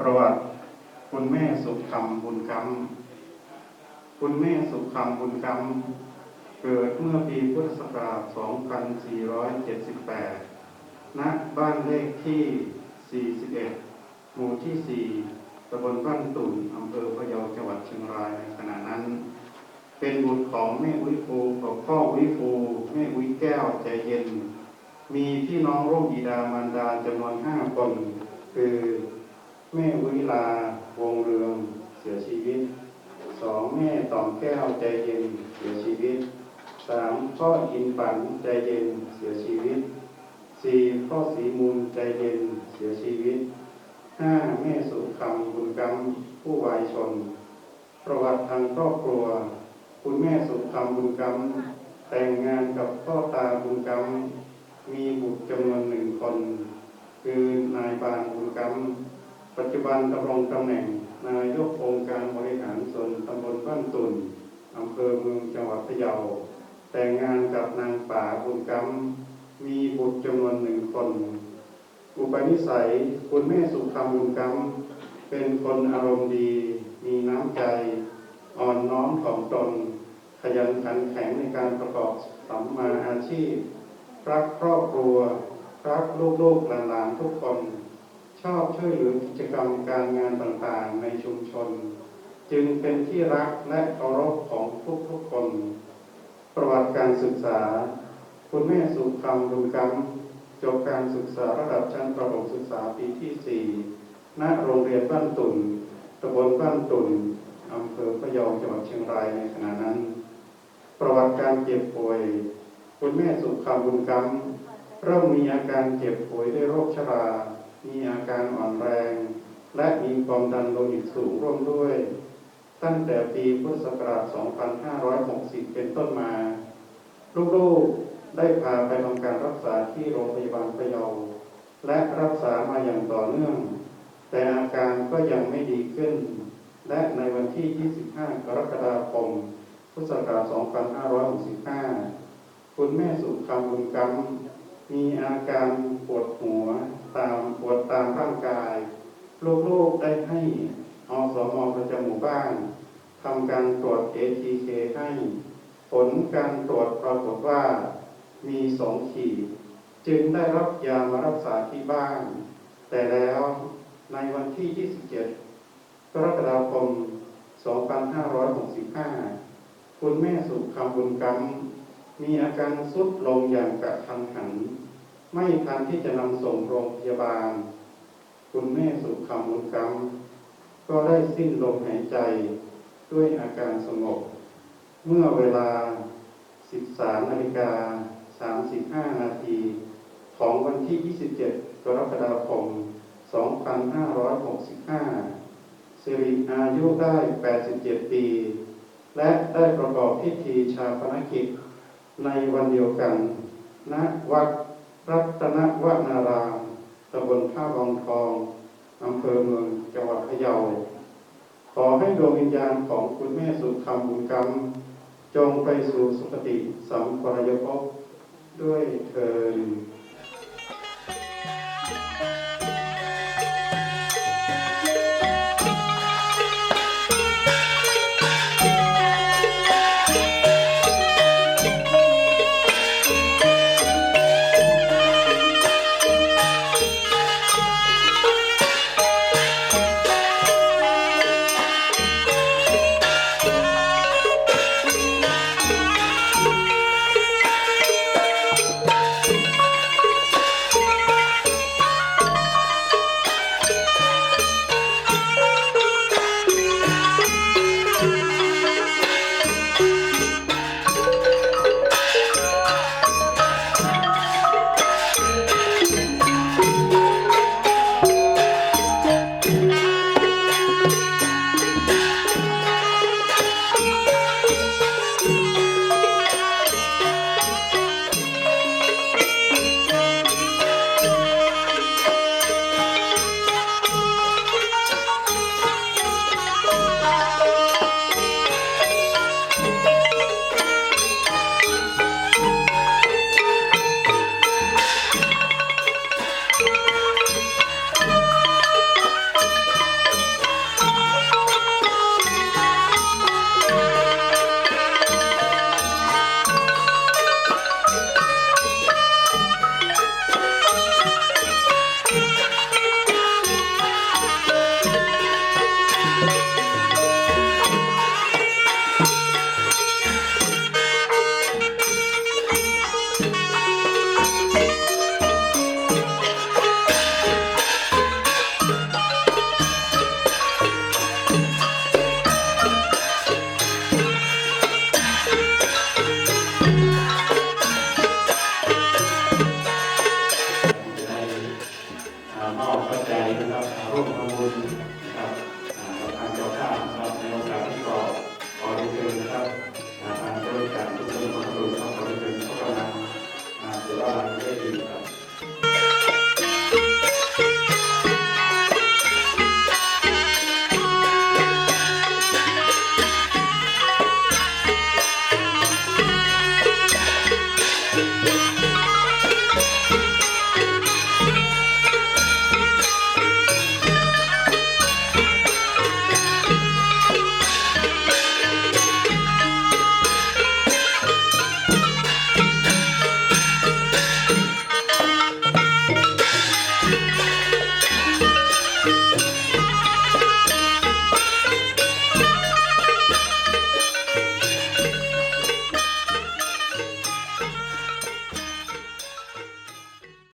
ประวัติคุณแม่สุขคำบุญกรรมคุณแม่สุขคำบุญกรรมเกิดเมื่อปีพุทธศักราช 2478 ณ บ้านเลขที่ 41 หมู่ที่ 4ตำบลบ้านตุ่นอำเภอพะเยาจังหวัดเชียงรายในขณะนั้น เป็นบุตรของแม่อุ้ยฟูกับพ่ออุ้ยฟูแม่อุ้ยแก้วใจเย็น มีพี่น้องร่วมบิดามารดาจำนวนห้าคน คือ แม่อุ้ยลาวงเรืองเสียชีวิตสองแม่ตอมแก้วใจเย็นเสียชีวิตสามพ่ออินปันใจเย็นเสียชีวิตสี่พ่อสีมูลใจเย็นเสียชีวิตห้าแม่สุคำบุญกรรมผู้วายชน ประวัติทางครอบครัว คุณแม่สุคำบุญกรรมแต่งงานกับพ่อตาบุญกรรมมีบุตรจำนวนหนึ่งคน คือนายบานบุญกรรม ปัจจุบันดำรงตำแหน่งนายกองค์การบริหารส่วนตำบลบ้านตุนอำเภอเมืองจังหวัดพะเยา แต่งงานกับนางป่าบุญกรรมมีบุตรจำนวนหนึ่งคน อุปนิสัยคุณแม่สุคำบุญกรรมเป็นคนอารมณ์ดี มีน้ำใจ อ่อนน้อมถ่อมตน ขยันขันแข็งในการประกอบสัมมาอาชีพ รักครอบครัว รักลูกๆหลานๆทุกคน ชอบช่วยเหลือกิจกรรมการงานต่างๆในชุมชน จึงเป็นที่รักและเคารพของทุกๆคน ประวัติการศึกษา คุณแม่สุคำบุญกรรมจบการศึกษาระดับชั้นประถมศึกษาปีที่ 4 ณ โรงเรียนบ้านตุ่นตำบลบ้านตุ่นอำเภอพะเยาจังหวัดเชียงรายในขณะนั้น ประวัติการเจ็บป่วย คุณแม่สุคำบุญกรรมเริ่มมีอาการเจ็บป่วยด้วยโรคชรา มีอาการอ่อนแรง และมีความดันโลหิตสูงร่วมด้วย ตั้งแต่ปีพุทธศักราช 2560 เป็นต้นมา ลูกๆได้พาไปทำการรักษาที่โรงพยาบาลพะเยา และรักษามาอย่างต่อเนื่อง แต่อาการก็ยังไม่ดีขึ้น และในวันที่ 25 กรกฎาคม พุทธศักราช 2565 คุณแม่สุคำบุญกรรม มีอาการปวดหัวตามปวดตามร่างกาย ลูกๆได้ให้อสมประจำหมู่บ้านทำการตรวจ ATK ให้ ผลการตรวจปรากฏว่า มีสองขีด จึงได้รับยามารักษาที่บ้าน แต่แล้วในวันที่ 27 กรกฎาคม 2565 คุณแม่สุคำบุญกรรมมีอาการสุดลงอย่างกระทันหัน ไม่ทันที่จะนำส่งโรงพยาบาล คุณแม่สุคำบุญกรรมก็ได้สิ้นลมหายใจด้วยอาการสงบ เมื่อเวลา 13นาฬิกา35 นาทีของวันที่ 27 กรกฎาคม 2565 สิริอายุได้ 87 ปี และได้ประกอบพิธีชาปนกิจในวันเดียวกันณวัด รัตนวนารามตำบลท่าบองทองอำเภอเมืองจังหวัดพะเยา ขอให้ดวงวิญญาณของคุณแม่สุคำบุญกรรม จงไปสู่สุคติสัมปรายภพด้วยเถิด